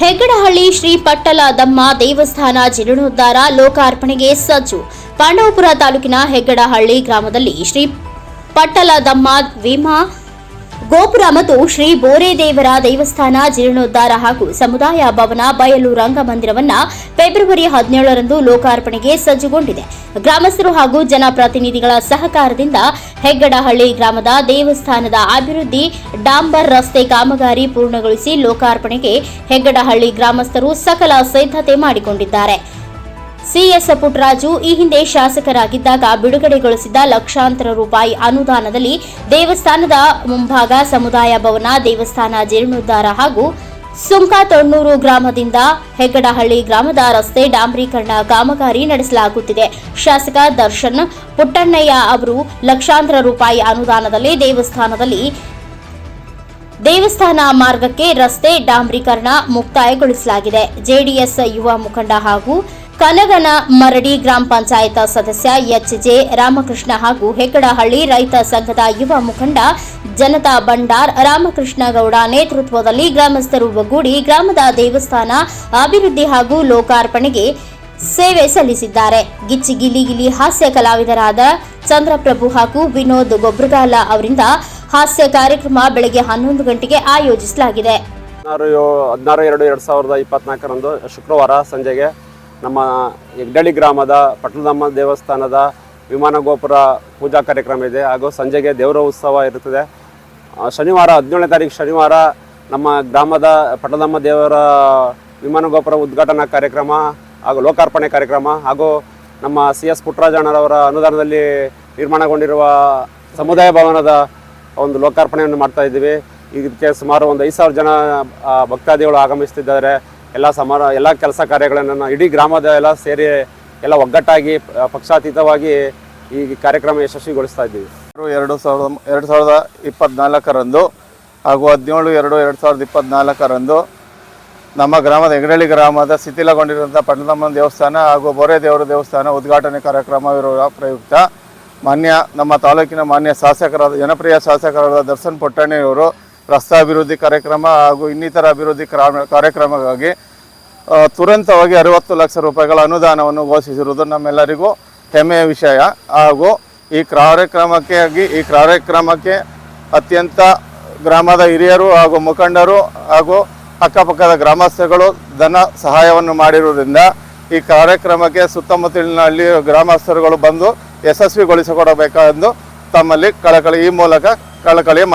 ಹೆಗ್ಗಡಹಳ್ಳಿ ಶ್ರೀ ಪಟ್ಟಲದಮ್ಮ ದೇವಸ್ಥಾನ ಜೀರ್ಣೋದ್ಧಾರ ಲೋಕಾರ್ಪಣೆಗೆ ಸಜ್ಜು. ಪಾಂಡವಪುರ ತಾಲೂಕಿನ ಹೆಗ್ಗಡಹಳ್ಳಿ ಗ್ರಾಮದಲ್ಲಿ ಶ್ರೀ ಪಟ್ಟಲದಮ್ಮ ವಿಮಾ ಗೋಪುರ ಮತ್ತು ಶ್ರೀ ಬೋರೇದೇವರ ದೇವಸ್ಥಾನ, ಜೀರ್ಣೋದ್ಧಾರ ಹಾಗೂ ಸಮುದಾಯ ಭವನ ಬಯಲು ರಂಗಮಂದಿರವನ್ನ ಫೆಬ್ರವರಿ ಹದಿನೇಳರಂದು ಲೋಕಾರ್ಪಣೆಗೆ ಸಜ್ಜುಗೊಂಡಿದೆ. ಗ್ರಾಮಸ್ಥರು ಹಾಗೂ ಜನಪ್ರತಿನಿಧಿಗಳ ಸಹಕಾರದಿಂದ ಹೆಗ್ಗಡಹಳ್ಳಿ ಗ್ರಾಮದ ದೇವಸ್ಥಾನದ ಅಭಿವೃದ್ಧಿ ಡಾಂಬರ್ ರಸ್ತೆ ಕಾಮಗಾರಿ ಪೂರ್ಣಗೊಳಿಸಿ ಲೋಕಾರ್ಪಣೆಗೆ ಹೆಗ್ಗಡಹಳ್ಳಿ ಗ್ರಾಮಸ್ಥರು ಸಕಲ ಸಿದ್ಧತೆ ಮಾಡಿಕೊಂಡಿದ್ದಾರೆ. ಸಿಎಸ್ ಪುಟ್ಟರಾಜು ಈ ಹಿಂದೆ ಶಾಸಕರಾಗಿದ್ದಾಗ ಬಿಡುಗಡೆಗೊಳಿಸಿದ್ದ ಲಕ್ಷಾಂತರ ರೂಪಾಯಿ ಅನುದಾನದಲ್ಲಿ ದೇವಸ್ಥಾನದ ಮುಂಭಾಗ ಸಮುದಾಯ ಭವನ, ದೇವಸ್ಥಾನ ಜೀರ್ಣೋದ್ಧಾರ ಹಾಗೂ ಸುಂಕತೊಣ್ಣೂರು ಗ್ರಾಮದಿಂದ ಹೆಗ್ಗಡಹಳ್ಳಿ ಗ್ರಾಮದ ರಸ್ತೆ ಡಾಂಬರೀಕರಣ ಕಾಮಗಾರಿ ನಡೆಸಲಾಗುತ್ತಿದೆ. ಶಾಸಕ ದರ್ಶನ್ ಪುಟ್ಟಣ್ಣಯ್ಯ ಅವರು ಲಕ್ಷಾಂತರ ರೂಪಾಯಿ ಅನುದಾನದಲ್ಲಿ ದೇವಸ್ಥಾನದಲ್ಲಿ ದೇವಸ್ಥಾನ ಮಾರ್ಗಕ್ಕೆ ರಸ್ತೆ ಡಾಂಬ್ರೀಕರಣ ಮುಕ್ತಾಯಗೊಳಿಸಲಾಗಿದೆ. ಜೆಡಿಎಸ್ ಯುವ ಮುಖಂಡ ಹಾಗೂ ಕನಗನ ಮರಡಿ ಗ್ರಾಮ ಪಂಚಾಯತ್ ಸದಸ್ಯ ಎಚ್ ಜೆ ರಾಮಕೃಷ್ಣ ಹಾಗೂ ಹೆಗ್ಗಡಹಳ್ಳಿ ರೈತ ಸಂಘದ ಯುವ ಮುಖಂಡ ಜನತಾ ಬಂಡಾರ್ ರಾಮಕೃಷ್ಣ ಗೌಡ ನೇತೃತ್ವದಲ್ಲಿ ಗ್ರಾಮಸ್ಥರು ಒಗ್ಗೂಡಿ ಗ್ರಾಮದ ದೇವಸ್ಥಾನ ಅಭಿವೃದ್ಧಿ ಹಾಗೂ ಲೋಕಾರ್ಪಣೆಗೆ ಸೇವೆ ಸಲ್ಲಿಸಿದ್ದಾರೆ. ಗಿಚ್ಚಿ ಗಿಲಿ ಗಿಲಿ ಹಾಸ್ಯ ಕಲಾವಿದರಾದ ಚಂದ್ರಪ್ರಭು ಹಾಗೂ ವಿನೋದ್ ಗೊಬ್ರಗಾಲ ಅವರಿಂದ ಹಾಸ್ಯ ಕಾರ್ಯಕ್ರಮ ಬೆಳಗ್ಗೆ ಹನ್ನೊಂದು ಗಂಟೆಗೆ ಆಯೋಜಿಸಲಾಗಿದೆ. ಹದಿನಾರು ಹದಿನಾರು, ಎರಡು ಎರಡು ಸಾವಿರದ ಇಪ್ಪತ್ನಾಲ್ಕರಂದು ಶುಕ್ರವಾರ ಸಂಜೆಗೆ ನಮ್ಮ ಹೆಗ್ಡಳ್ಳಿ ಗ್ರಾಮದ ಪಟ್ಲದಮ್ಮ ದೇವಸ್ಥಾನದ ವಿಮಾನ ಗೋಪುರ ಪೂಜಾ ಕಾರ್ಯಕ್ರಮ ಇದೆ. ಹಾಗೂ ಸಂಜೆಗೆ ದೇವರ ಉತ್ಸವ ಇರುತ್ತದೆ. ಶನಿವಾರ, ಹದಿನೇಳನೇ ತಾರೀಕು ಶನಿವಾರ ನಮ್ಮ ಗ್ರಾಮದ ಪಟ್ಟಣದಮ್ಮ ದೇವರ ವಿಮಾನ ಗೋಪುರ ಉದ್ಘಾಟನಾ ಕಾರ್ಯಕ್ರಮ ಹಾಗೂ ಲೋಕಾರ್ಪಣೆ ಕಾರ್ಯಕ್ರಮ ಹಾಗೂ ನಮ್ಮ ಸಿ ಎಸ್ ಪುಟ್ಟರಾಜಣ್ಣರವರ ಅನುದಾನದಲ್ಲಿ ನಿರ್ಮಾಣಗೊಂಡಿರುವ ಸಮುದಾಯ ಭವನದ ಒಂದು ಲೋಕಾರ್ಪಣೆಯನ್ನು ಮಾಡ್ತಾ ಇದ್ದೀವಿ. ಇದಕ್ಕೆ ಸುಮಾರು ಒಂದು ಐದು ಸಾವಿರ ಜನ ಭಕ್ತಾದಿಗಳು ಆಗಮಿಸ್ತಿದ್ದಾರೆ ಎಲ್ಲ ಸಮಾರ, ಎಲ್ಲ ಕೆಲಸ ಕಾರ್ಯಗಳನ್ನು ಇಡೀ ಗ್ರಾಮದ ಎಲ್ಲ ಸೇರಿ ಎಲ್ಲ ಒಗ್ಗಟ್ಟಾಗಿ, ಪಕ್ಷಾತೀತವಾಗಿ ಈ ಕಾರ್ಯಕ್ರಮ ಯಶಸ್ವಿಗೊಳಿಸ್ತಾ ಇದ್ದೀವಿ. ಎರಡು ಸಾವಿರದ ಎರಡು ಸಾವಿರದ ಇಪ್ಪತ್ತ್ನಾಲ್ಕರಂದು ಹಾಗೂ ಹದಿನೇಳು ಎರಡು ಎರಡು ಸಾವಿರದ ಇಪ್ಪತ್ತ್ನಾಲ್ಕರಂದು ನಮ್ಮ ಗ್ರಾಮದ ಹೆಗಡಳ್ಳಿ ಗ್ರಾಮದ ಶಿಥಿಲಗೊಂಡಿರುವಂಥ ಪಟ್ಟಣಮ್ಮನ ದೇವಸ್ಥಾನ ಹಾಗೂ ಬೋರೆ ದೇವರ ದೇವಸ್ಥಾನ ಉದ್ಘಾಟನೆ ಕಾರ್ಯಕ್ರಮವಿರುವ ಪ್ರಯುಕ್ತ ಮಾನ್ಯ ನಮ್ಮ ತಾಲೂಕಿನ ಮಾನ್ಯ ಶಾಸಕರಾದ, ಜನಪ್ರಿಯ ಶಾಸಕರಾದ ದರ್ಶನ್ ಪೊಟ್ಟಣ್ಣೆಯವರು ರಸ್ತೆ ಅಭಿವೃದ್ಧಿ ಕಾರ್ಯಕ್ರಮ ಹಾಗೂ ಇನ್ನಿತರ ಅಭಿವೃದ್ಧಿ ಕ್ರಮ- ಕಾರ್ಯಕ್ರಮಕ್ಕಾಗಿ ತುರಂತವಾಗಿ ಅರವತ್ತು ಲಕ್ಷ ರೂಪಾಯಿಗಳ ಅನುದಾನವನ್ನು ಘೋಷಿಸಿರುವುದು ನಮ್ಮೆಲ್ಲರಿಗೂ ಹೆಮ್ಮೆಯ ವಿಷಯ. ಹಾಗೂ ಈ ಕಾರ್ಯಕ್ರಮಕ್ಕಾಗಿ, ಈ ಕಾರ್ಯಕ್ರಮಕ್ಕೆ ಅತ್ಯಂತ ಗ್ರಾಮದ ಹಿರಿಯರು ಹಾಗೂ ಮುಖಂಡರು ಹಾಗೂ ಅಕ್ಕಪಕ್ಕದ ಗ್ರಾಮಸ್ಥಗಳು ಧನ ಸಹಾಯವನ್ನು ಮಾಡಿರುವುದರಿಂದ ಈ ಕಾರ್ಯಕ್ರಮಕ್ಕೆ ಸುತ್ತಮುತ್ತಲಿನ ಹಳ್ಳಿ ಗ್ರಾಮಸ್ಥರುಗಳು ಬಂದು ಯಶಸ್ವಿಗೊಳಿಸಿಕೊಡಬೇಕೆಂದು ತಮ್ಮಲ್ಲಿ ಕಳಕಳಿ ಈ ಮೂಲಕ ಕಳಕಳಿಯ